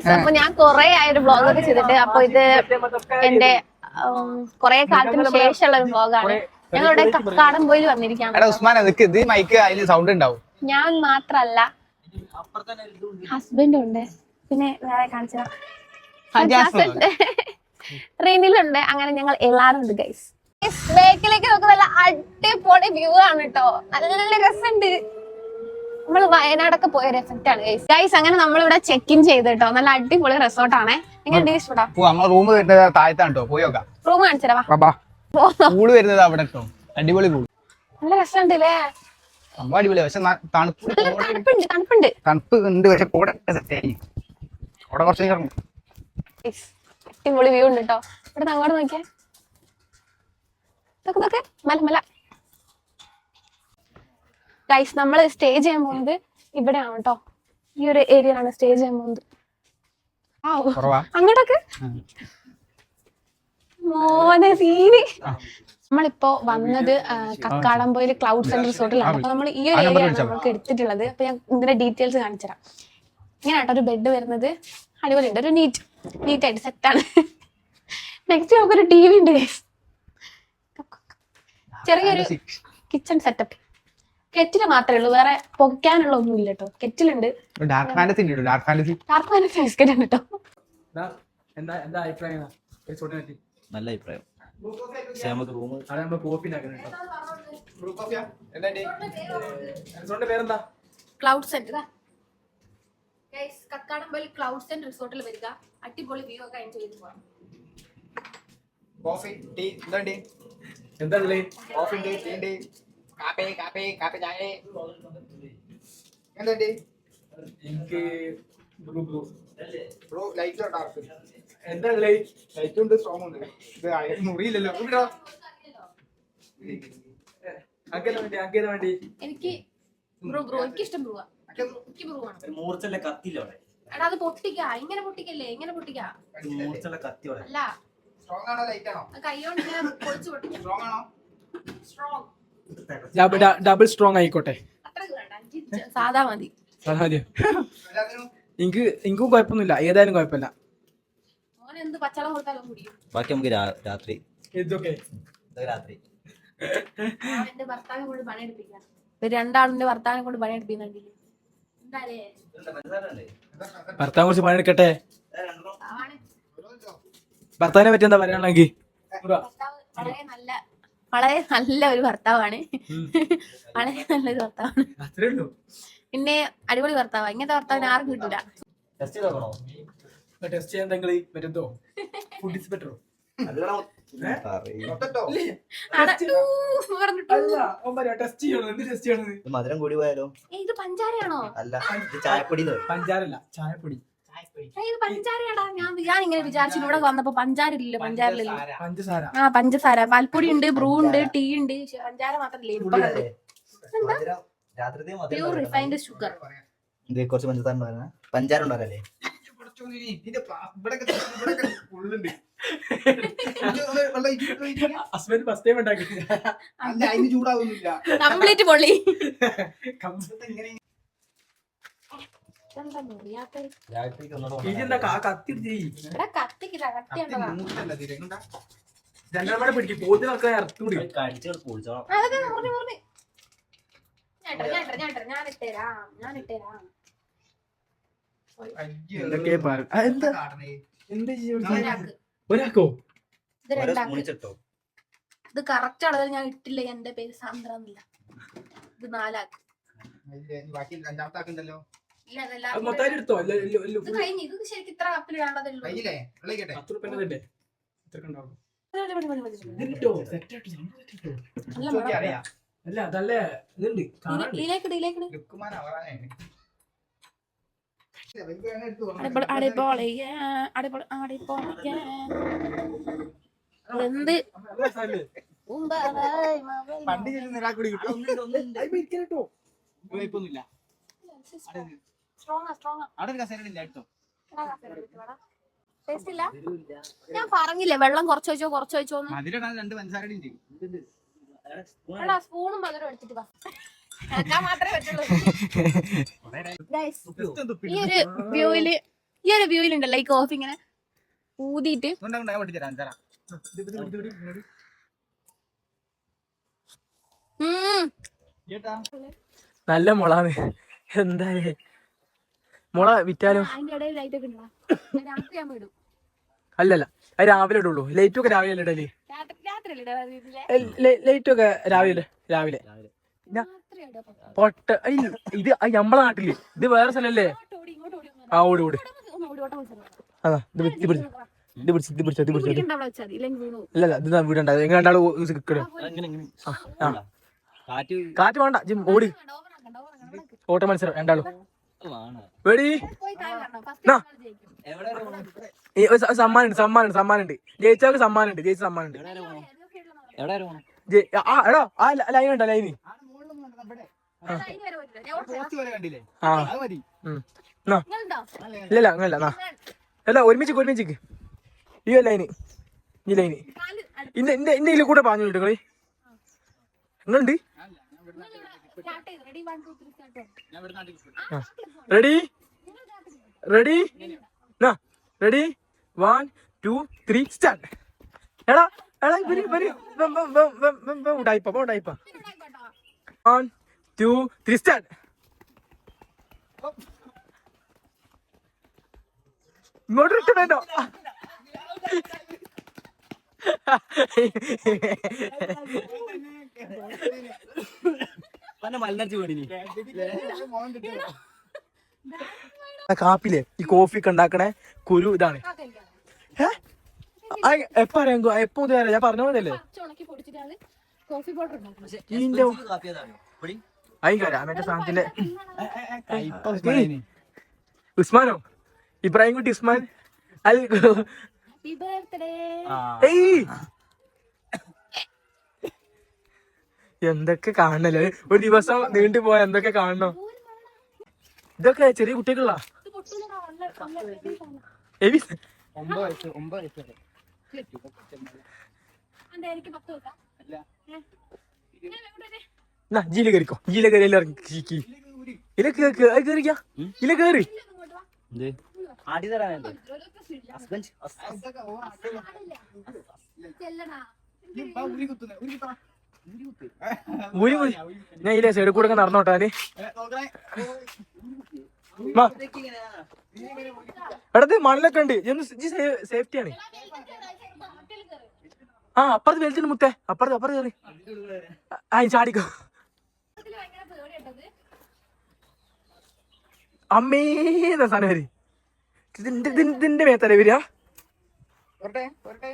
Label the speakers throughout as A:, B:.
A: Guys അപ്പൊ ഞാൻ കൊറേ ആയൊരു വ്ളോഗ് ഒക്കെ ചെയ്തിട്ട് അപ്പൊ ഇത് എന്റെ കൊറേ കാലത്തിന് ശേഷമുള്ള ഒരു വ്ളോഗാണ് ഞങ്ങളുടെ കക്കാടംപോയിൽ വന്നിരിക്കുകയാണ്.
B: എടാ ഉസ്മാൻ ഇത് മൈക്ക് അതിന് സൗണ്ട് ഉണ്ടാവും.
A: ഞാൻ മാത്രല്ല. ഹസ്ബൻഡ് ഉണ്ട്. പിന്നെ വേറെ കാണിച്ചുണ്ട് റീനിലുണ്ട്. അങ്ങനെ ഞങ്ങൾ എല്ലാരും ഉണ്ട് ഗൈസ് ബേക്കിലേക്ക് നോക്കുന്ന നല്ല അടിപൊളി വ്യൂ ആണ് കേട്ടോ നല്ല രസമുണ്ട്. നമ്മൾ വയനാടൊക്കെ പോയ ഒരു എഫക്റ്റ് ആണ് ഗൈസ് ഗൈസ് അങ്ങനെ നമ്മളിവിടെ ചെക്ക് ഇൻ ചെയ്ത് കേട്ടോ നല്ല അടിപൊളി റിസോർട്ടാണ് നിങ്ങൾ ഇഷ്ടപ്പെടാം
B: പോ നമ്മളെ റൂം വരുന്നത് താഴത്താണ് കേട്ടോ പോയി നോക്കാം.
A: റൂം
B: വരുന്നത് അവിടെ കേട്ടോ അടിപൊളി പൂൾ.
A: നല്ല രസമുണ്ട് അല്ലേ
B: അടിപൊളി പക്ഷെ തണുപ്പ്
A: നല്ല തണുപ്പുണ്ട് തണുപ്പുണ്ട്.
B: തണുപ്പ് ഉണ്ട് പക്ഷെ കൂടെ സെറ്റായി അവിടെ കുറച്ച് നേരം ഇറങ്ങും.
A: അടിപൊളി വ്യൂ ഉണ്ട് കേട്ടോ ഇവിടെ അങ്ങോട്ട് നോക്കിയേ. നോക്ക് നോക്ക്. മല മല. ഗൈസ് നമ്മൾ സ്റ്റേ ചെയ്യാൻ പോകുന്നത് ഇവിടെയാണ് കേട്ടോ ഈ ഒരു ഏരിയ ആണ് സ്റ്റേ ചെയ്യാൻ പോകുന്നത്. അങ്ങോട്ടൊക്കെ? മോനെ സീനി. നമ്മളിപ്പോ വന്നത് കക്കാടംപോയിൽ ക്ലൗഡ് സെന്റർ റിസോർട്ടിലാണ് അപ്പൊ നമ്മൾ ഈ ഒരു ഏരിയ നമുക്ക് എടുത്തിട്ടുള്ളത്. അപ്പൊ ഞാൻ ഇതിന്റെ ഡീറ്റെയിൽസ് കാണിച്ചുതരാം ഇങ്ങനെ കേട്ടോ ഒരു ബെഡ് വരുന്നത്. അടിപൊളിയുണ്ട്. ഒരു നീറ്റ് നീറ്റ് ആയിട്ട് സെറ്റ് ആണ്. നെക്സ്റ്റ് നമുക്കൊരു ടി വി ഉണ്ട്. ചെറിയൊരു കിച്ചൺ സെറ്റപ്പ് കെറ്റിൽ മാത്രമേ ഉള്ളൂ വേറെ പൊക്കാനുള്ള ഒന്നും ഇല്ല കേട്ടോ കെറ്റിലുണ്ട്
B: ഡാർക്ക് ഫാന്റസി ഉണ്ട്? Dark Fantasy
A: Dark Fantasy biscuit ഉണ്ട് കേട്ടോ
C: എന്താ എന്താ അഭിപ്രായം?
D: നല്ല അഭിപ്രായം. പക്ഷെ നമുക്ക് റൂം
C: അവിടെ നമ്മൾ കോപ്പി ഉണ്ടാക്കുന്നുണ്ടോ റിസോർട്ടിന്റെ പേരെന്താ?
A: Cloud Centre Kakkadampoyil Cloud Centre റിസോർട്ടിൽ വരിക. അടിപൊളി വ്യൂ ഒക്കെ എൻജോയ് ചെയ്ത് പോകാം
B: കോഫി ടീ
C: എന്താ
B: കോഫി ടീ ഉണ്ട് കാപ്പി കാപ്പി കാപ്പി ചായ. എന്തുണ്ട്?
C: എനിക്ക് blue blue.
B: Bro light dark
C: എന്താ ലൈറ്റ്
B: ലൈറ്റ് ഉണ്ട് സ്ട്രോങ് ഉണ്ട്. ഇത് മുറിയില്ലല്ലോ. ഇവിടെയോ?
C: അങ്ങനെ വേണ്ടി അങ്ങനെ വേണ്ടി.
A: എനിക്ക് ബ്രൂ ബ്രൂ. എനിക്ക് ഇഷ്ടം ബ്രൂവാ. എനിക്ക് ബ്രൂ ആണ്
D: മൂർച്ചല്ല കത്തില്ല അവിടെ?
A: എടാ അത് പൊട്ടിക്ക. ഇങ്ങനെ പൊട്ടിക്കല്ലേ? ഇങ്ങനെ പൊട്ടിക്ക.
D: മൂർച്ചല്ല കത്തി അവിടെ.
A: അല്ല.
B: സ്ട്രോങ് ആണോ ലൈറ്റ് ആണോ?
A: കൈകൊണ്ട് ഇങ്ങനെ പൊളിച്ചു പൊട്ടിക്കാം.
B: സ്ട്രോങ് ആണോ?
A: സ്ട്രോങ്
C: ഡബിൾ സ്ട്രോങ് ആയിക്കോട്ടെ.
A: സാധാ മതി.
C: സാധാര്യം
B: എല്ലാത്തിനും
C: എനിക്ക് എനിക്കും കുഴപ്പമൊന്നുമില്ല. ഏതായാലും കുഴപ്പമില്ല.
A: മോനെ എന്ത് പച്ചവെള്ളം കൊടുത്താലും കുടിയും
D: ബാക്കി നമുക്ക് രാത്രി.
C: ഇതൊക്കെ
D: രാത്രി.
A: ഭർത്താവിനെ കൊണ്ട് പണിയെടുപ്പിക്കാം ഇവർ രണ്ടാളിന്റെ ഭർത്താവിനെ കൊണ്ട്
C: കുറിച്ച് പണിയെടുക്കട്ടെ ഭർത്താവിനെ പറ്റി എന്താ
A: പറയാനുള്ളെങ്കിൽ വളരെ നല്ല വളരെ നല്ല ഒരു ഭർത്താവാണ്. വളരെ നല്ലൊരു ഭർത്താവാണ്. പിന്നെ അടിപൊളി ഭർത്താവ്. ഇങ്ങനത്തെ ഭർത്താവിന് ആർക്കും കിട്ടില്ല
D: ടെസ്റ്റ്
C: ചെയ്യാൻ നിങ്ങൾ ഫുഡ്
D: മധുരം കൂടി പോയാലോ?
A: ഇത് പഞ്ചാരയാണോ?
D: അല്ല ഇത് ചായപ്പൊടി
C: പഞ്ചാരല്ല ചായപ്പൊടി.
A: പഞ്ചാരയാടാ. ഞാൻ ഞാൻ ഇങ്ങനെ വിചാരിച്ചു ഇവിടെ വന്നപ്പോ പഞ്ചാര ഇല്ലല്ലോ പഞ്ചാരയില്ലല്ലോ.
C: പഞ്ചസാര.
A: ആ പഞ്ചസാര. പാൽപ്പൊടി ഉണ്ട് ബ്രൂ ഉണ്ട് ടീ ഉണ്ട്. പഞ്ചാര മാത്രല്ലേ ഇപ്പൊ പ്യൂർ റിഫൈൻഡ് ഷുഗർ
D: ഇത് കുറച്ച് പഞ്ചസാര ഉണ്ടായിരുന്ന പഞ്ചാര ഉണ്ടാവല്ലേ.
C: ഹസ്ബൻഡ് ഫസ്റ്റ് ടൈം ഉണ്ടാക്കി.
B: ചൂടാവുന്നില്ല
A: കംപ്ലീറ്റ് പൊള്ളി.
D: കംപ്ലീറ്റ് ഒന്നുകൂടെ
C: ഇതെന്താ കത്തി ചെയ്യ്
A: ഇവിടെ കത്തിക്കില്ല കത്തിയുണ്ടതാ
B: മൂത്തല്ല തീരെ
C: ഇറക്കി പിടിക്കും. എന്തൊക്കെ ഒരാക്കോ
A: ഇത് കറക്റ്റ് അളവിൽ ഞാൻ ഇട്ടില്ല. എന്റെ പേര് സാന്ദ്ര എന്നില്ല. ഇത് നാലാക്ക്
B: ബാക്കി രണ്ടാമത്തെ ആക്കുണ്ടല്ലോ
A: അതെല്ലാം
C: എടുത്തോ.
A: കഴിഞ്ഞ് ഇത് ശരിക്കും ഇത്ര കപ്പിൽ വേണ്ടതുള്ളൂ
B: കഴിഞ്ഞില്ലേ വിളിക്കട്ടെ
C: പത്ത് റുപ്യന്റെ ഇത്രക്ക് ഉണ്ടാവും
A: മതി, മതി, മതി, മതി, മതി.
C: ഇത് കിട്ടോ? സെറ്റ് ആയിട്ട് സംഭവം set ഇട്ടോ.
A: നല്ല
B: നോക്കി
A: മണം.
B: അറിയാം.
C: അല്ല അതല്ല? ഇതുണ്ട്.
A: എന്ത്?
B: പണ്ട് കിട്ടും.
C: ഒന്നില്ല ഇരിക്കലട്ടോ
B: ഇപ്പൊന്നുമില്ല.
A: ഞാൻ പറഞ്ഞില്ലേ വെള്ളം കൊറച്ച് വെച്ചോ കൊറച്ച്
B: വെച്ചോ രണ്ട് പഞ്ചസാര
A: സ്പൂണും മധുരം എടുത്തിട്ട് വാ. ഈ ഒരു വ്യൂവിൽ ഉണ്ടല്ലോ ഈ കോഫി ഇങ്ങനെ ഊതിയിട്ട്.
C: നല്ല മുളാണ് എന്തായാലും മോളെ വിറ്റാലും? അല്ലല്ല അത് രാവിലെ ഇടുള്ളൂ. ലൈറ്റും ഒക്കെ രാവിലെ
A: ഇടൽ.
C: ലൈറ്റും ഒക്കെ രാവിലെ രാവിലെ. പൊട്ട ഇത് നമ്മളെ നാട്ടിൽ. ഇത് വേറെ സ്ഥലല്ലേ? ആ ഓടി ഓടി.
D: കാറ്റ്
C: വേണ്ട ജിം ഓടി. ഓട്ട മത്സരം രണ്ടാളും. സമ്മാനുണ്ട് സമ്മാനുണ്ട് സമ്മാനുണ്ട് ജയിച്ചവർക്ക് സമ്മാനുണ്ട് ജയിച്ച
D: സമ്മാനുണ്ട്
C: ആ എടോ ആ ലൈൻ ഉണ്ടോ ലൈന്
A: ആ.
C: ഇല്ല അല്ല ഒരുമിച്ച് ഒരുമിച്ച് ഈ ലൈന് ഈ ലൈന്. ഇന്ന് ഇന്ന ഇന്ന ഇതിൽ കൂടെ പാഞ്ഞു കിട്ടും കളി
A: നിങ്ങളുണ്ട്
C: ready ready ready one two three start എടാ എടാ
A: ഇവർ ഇവർ
C: വൺ ടു ത്രീ സ്റ്റാർട്ട് ഇങ്ങോട്ട്
D: കിട്ടണോ Ha.
C: കാപ്പിലെ ഈ കോഫി ഒക്കെ കുരു ഇതാണ്. എപ്പ അറിയാം എപ്പോ ഞാൻ പറഞ്ഞ പോലെയല്ലേ
B: ഉസ്മാനോ.
C: ഇബ്രാഹിം കുട്ടി ഉസ്മാൻ? അൽ എന്തൊക്കെ കാണണല്ലേ ഒരു ദിവസം നീണ്ടു പോയാ എന്തൊക്കെ കാണണം? ഇതൊക്കെ ചെറിയ കുട്ടികളാ എവി ജീല കയറിക്കോ ജീല കയറി ഇറങ്ങി ഇല
D: കേക്ക് അത് കയറിക്കാ
A: ഇല കയറി
D: ഹസ്ബൻഡ്?
C: ഞാൻ ഇല്ലേ സൈഡിൽ കൂടെ നടന്നോട്ടാൽ എടത്ത് മണ്ണിലൊക്കെ ഉണ്ട്.
A: സേഫ്റ്റിയാണ്
C: ആ അപ്പുറത്ത് വെലുത്തിന് മുത്തേ. അപ്പുറത്ത് അപ്പുറത്ത് കയറി. ആ ചാടിക്കോ. അമ്മേന്ന സാധനം വരി ഇതിന്റെ ഇതിന്റെ വരിക?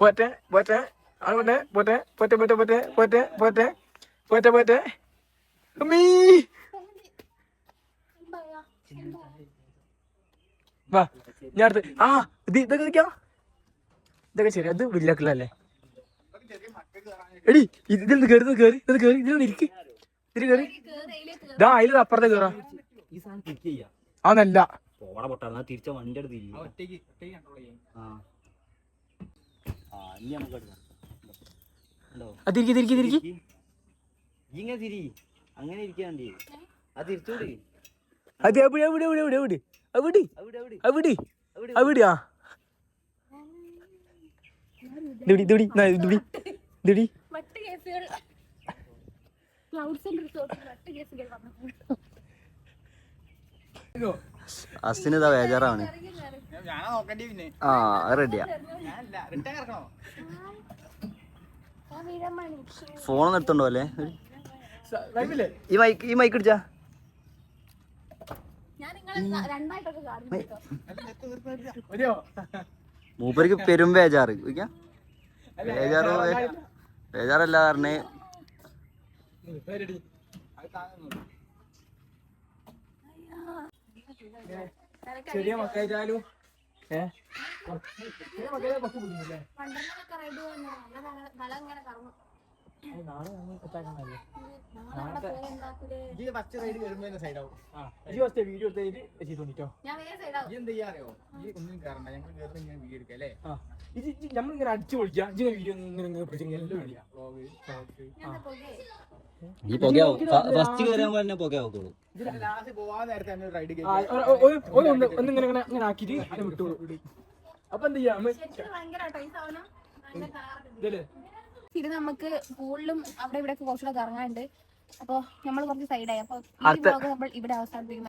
C: പോറ്റേ പോറ്റേ. ആ പോറ്റെ പോറ്റെ പോറ്റെ പോറ്റെ പോറ്റെ പോറ്റെ പോറ്റെ പോറ്റെ പോറ്റെ അമ്മീ? വാ ഞാൻ അടുത്ത് ആ ഇത് ഇതൊക്കെ നിൽക്കാം ഇതൊക്കെ ശരി അത് വില്ലാക്കില്ലല്ലേ എടി ഇതിൽ കയറി കയറി ഇത് കയറി ഇതിലൊന്ന് ഇരിക്ക്. ഇതിൽ കയറി. ഇതാ അതിൽ അപ്പുറത്തെ കയറാം
D: പൊട്ടാ തിരിച്ച വണ്ടി എടുത്ത്
B: ആ
D: ഇനി നമുക്ക് എടുക്കാം.
C: തിരിക്കി തിരിക്കി തിരിക്കി.
D: അങ്ങനെ
C: എവിടെ എവിടെ എവിടെ എവിടെ എവിടെ
D: അസിന് ബേജാറാണ്. ആ റെഡിയാ ഫോണൊന്നും എടുത്തോണ്ടോ അല്ലേ ഈ മൈക്ക് ഈ മൈക്ക്
C: അടിച്ചാ
D: മൂപ്പർക്ക് പെരും ബേജാറ്. ബേജാറ് ബേജാറല്ല പറഞ്ഞേ
C: ചെറിയ മക്കായിട്ടാലും ഏ ചെറിയ മക്കായി കുറച്ച് ബുദ്ധിമുട്ടില്ലേ വീഡിയോ എടുത്തിട്ട്
B: ഈ വീഡിയോ
C: വീഡിയോ ഇങ്ങനെ എല്ലാം
D: ഫസ്റ്റ്
C: ഒന്നിങ്ങനെ ഇങ്ങനെ അപ്പൊ എന്താ ചെയ്യാം?
A: ഇത് നമുക്ക് പൂളിലും അവിടെ ഇവിടെ കുറച്ചുകൂടെ കറങ്ങാനുണ്ട്. അപ്പൊ നമ്മൾ കുറച്ച് സൈഡായി അപ്പൊ നമ്മൾ ഇവിടെ അവസാനിപ്പിക്കുന്നു.